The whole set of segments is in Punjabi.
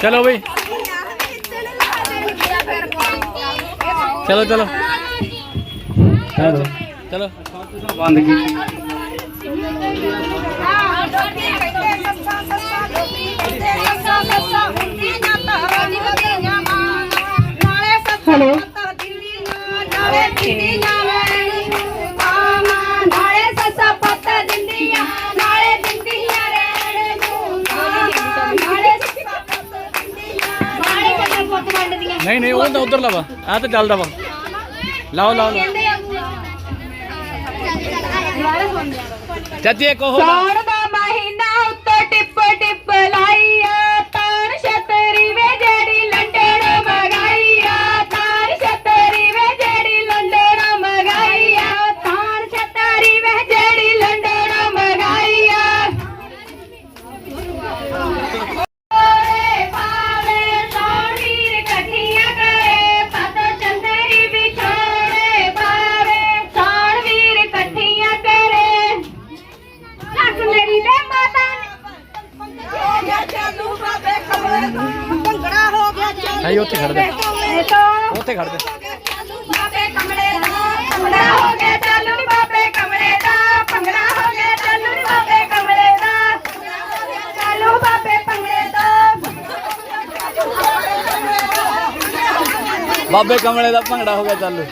ਚਲੋ ਬਈ। ਚਲੋ ਚਲੋ। ਚਲੋ। ਬੰਦ ਕੀਤੀ ਹੈਲੋ। ਨਾਲੇ ਦਿੱਲੀ ਨਾਲੇ ਦਿੱਲੀ ਤਾਂ ਉਧਰ ਲਵਾ ਆ ਤਾਂ ਚੱਲਦਾ ਵਾ ਲਾਓ ਲਾਓ ਲਾਓ। ਚਾਚੀ ਇੱਕ ਉਹ ਲਾ। ਹਾਈ ਉੱਥੇ ਖੜ ਜਾ। ਨੇ ਉੱਥੇ ਖੜ ਜਾ। ਬਾਬੇ ਕਮਲੇ ਦਾ ਭੰਗੜਾ ਹੋ ਗਿਆ ਚਾਲੂ ਨੀ ਬਾਬੇ ਕਮਲੇ ਦਾ ਭੰਗੜਾ ਹੋ ਗਿਆ ਚਾਲੂ ਨੀ ਬਾਬੇ ਕਮਲੇ ਦਾ ਚਾਲੂ ਬਾਬੇ ਭੰਗੜੇ ਦਾ। ਬਾਬੇ ਕਮਲੇ ਦਾ ਭੰਗੜਾ ਹੋ ਗਿਆ ਚਾਲੂ।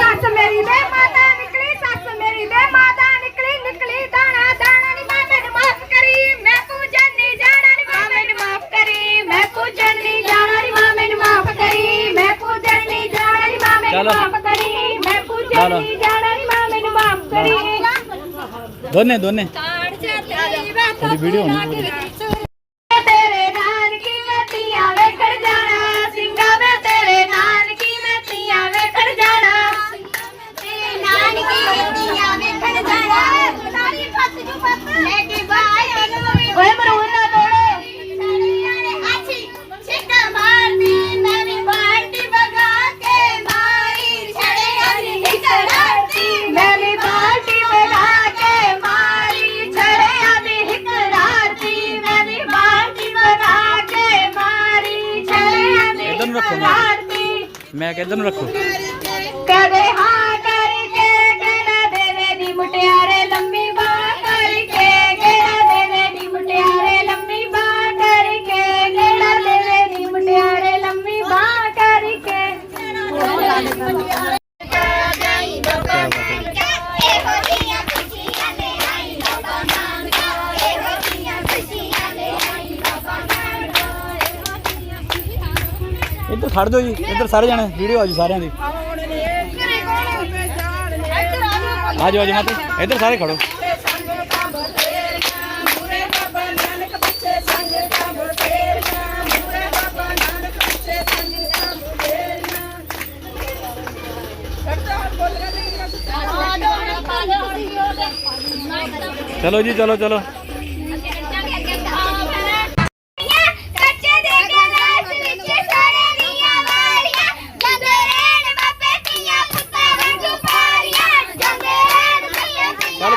ਸੱਸ ਮੇਰੀ ਦੇ ਮਾਤਾ ਦੋਨੇ ਦੋਨੇ। ਥੋੜੀ ਵੀਡੀਓ ਹੋਣੀ। ਮੈਂ। ਹਿਕਰਾਤੀ ਕਿਹਾ ਇੱਧਰ ਨੂੰ ਰੱਖੋ ਕਦੇ ਹਾਂ ਇੱਧਰ ਖੜ ਜਾਓ ਜੀ। ਇੱਧਰ ਸਾਰੇ ਜਾਣੇ ਵੀਡੀਓ ਆ ਜੀ ਸਾਰਿਆਂ ਦੀ। ਆ ਜਾਓ ਆ ਜਾਓ ਮਾਤੇ ਇੱਧਰ ਸਾਰੇ ਖੜੋ। ਚਲੋ ਜੀ, ਚਲੋ ਚਲੋ।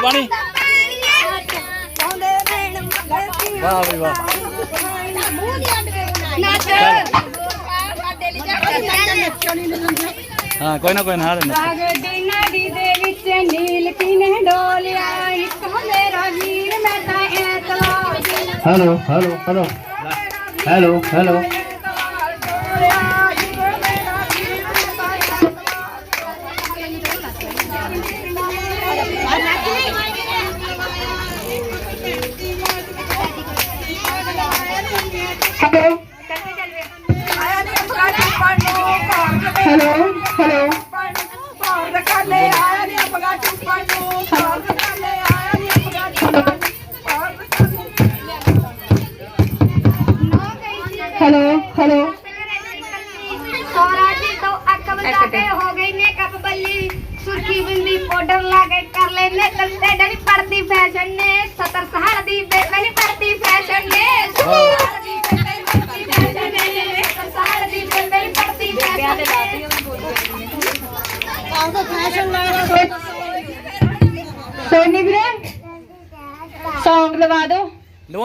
ਪਾਣੀ ਵਾਹ ਵੀ ਵਾਹ ਹਾਂ ਕੋਈ ਨਾ ਕੋਈ ਨਾ ਹਾਰੇ hello hello. Hello hello hello. Hello hello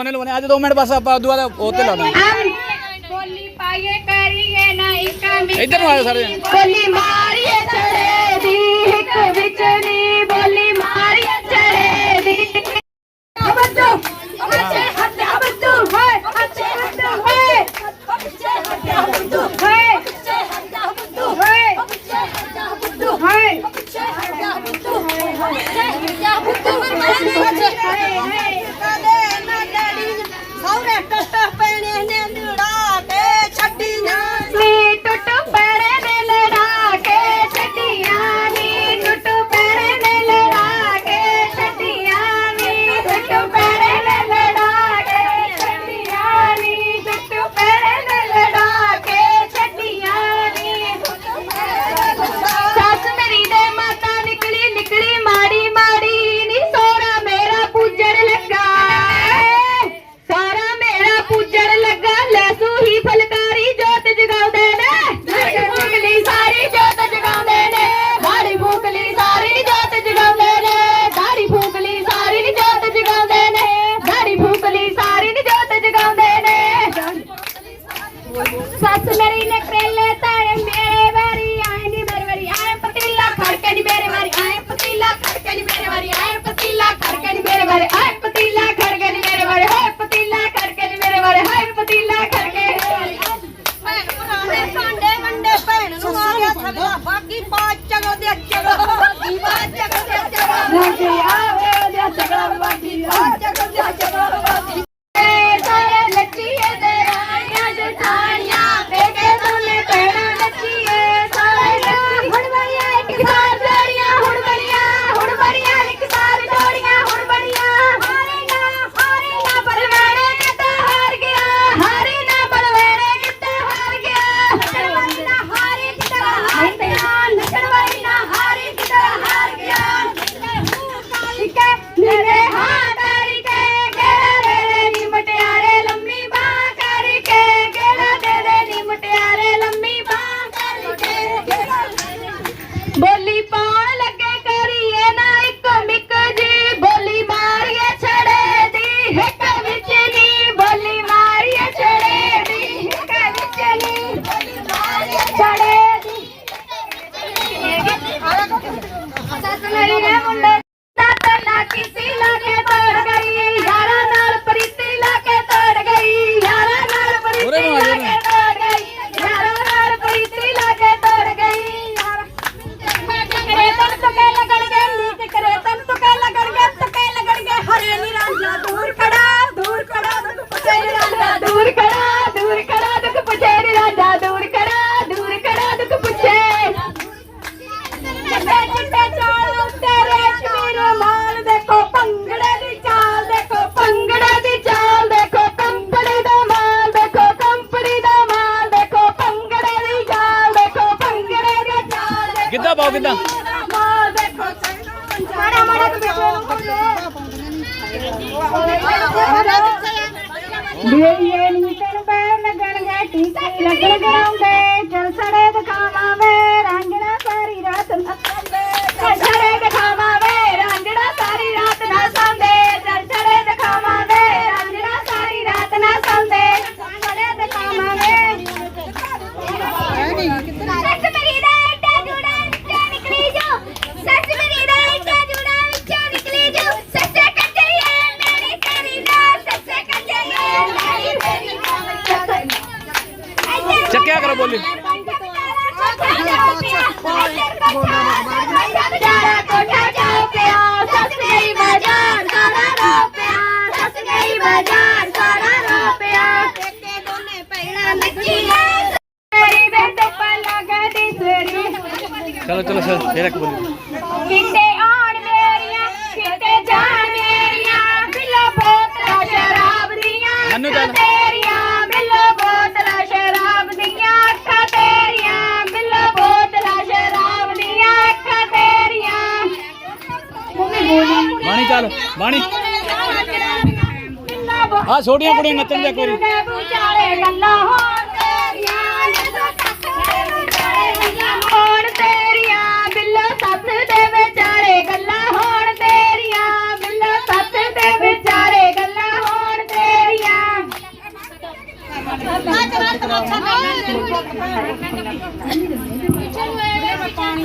ਲਵਾਉਣੇ ਲਵਾਉਣੇ। ਅੱਜ 2 ਮਿੰਟ ਬਸ ਆਪਾਂ ਦੁਆ ਦਾ ਉਹ ਤੇ ਲਾਉਣਾ ਬੋਲੀ ਪਾਈਏ ਕਰੀਏ ਨਾ ਇੱਕਾ ਮਿੱਟੀ ਇੱਧਰ ਨੂੰ ਸਾਰੇ ਬੋਲੀ ਮਾਰੀਏ ਚੜੇ ਦੀ ਇੱਕ ਵਿੱਚ ਨੀ चलो चलो सर ये रख बोलिए ਆ ਛੋਟੀਆਂ ਕੁੜੀਆਂ ਨੱਚਣ ਦੇ ਕੋਈ ਵਿਚਾਲੇ ਗੱਲਾਂ ਹੋਣ ਤੇਰੀਆਂ ਜਦੋਂ ਸੱਸ ਦੇ ਵਿਚਾਲੇ ਗੱਲਾਂ ਹੋਣ ਤੇਰੀਆਂ ਬਿੱਲੋ ਸੱਸ ਦੇ ਵਿਚਾਲੇ ਗੱਲਾਂ ਹੋਣ ਤੇਰੀਆਂ ਬਿੱਲੋ ਸੱਸ ਦੇ ਵਿਚਾਲੇ ਗੱਲਾਂ ਹੋਣ ਤੇਰੀਆਂ ਚਲੋ ਇਹ ਪਾਣੀ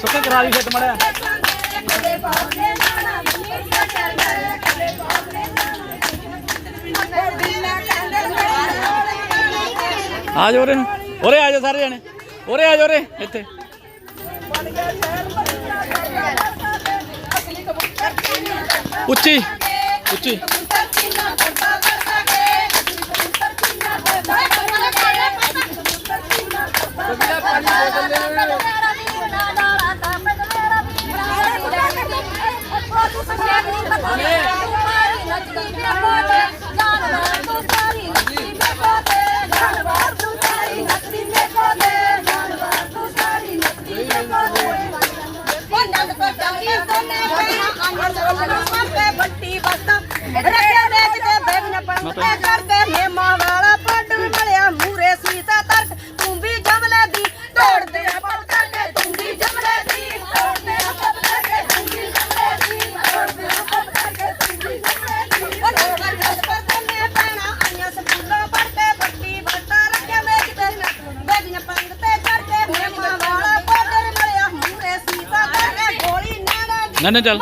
ਸੁੱਕੇ ਕਰਾ ਫਿੱਟ ਮੜਿਆ ਆ ਜਾ ਉਰੇ ਨੂੰ। ਆ ਜਾ ਸਾਰੇ ਜਣੇ। ਉਰੇ ਆ ਜਾ ਉਰੇ, ਇੱਥੇ। ਉੱਚੀ ਉੱਚੀ। ਮੇਰਾ ਵੀਰ ਨਾ ਨਾ ਚੱਲ।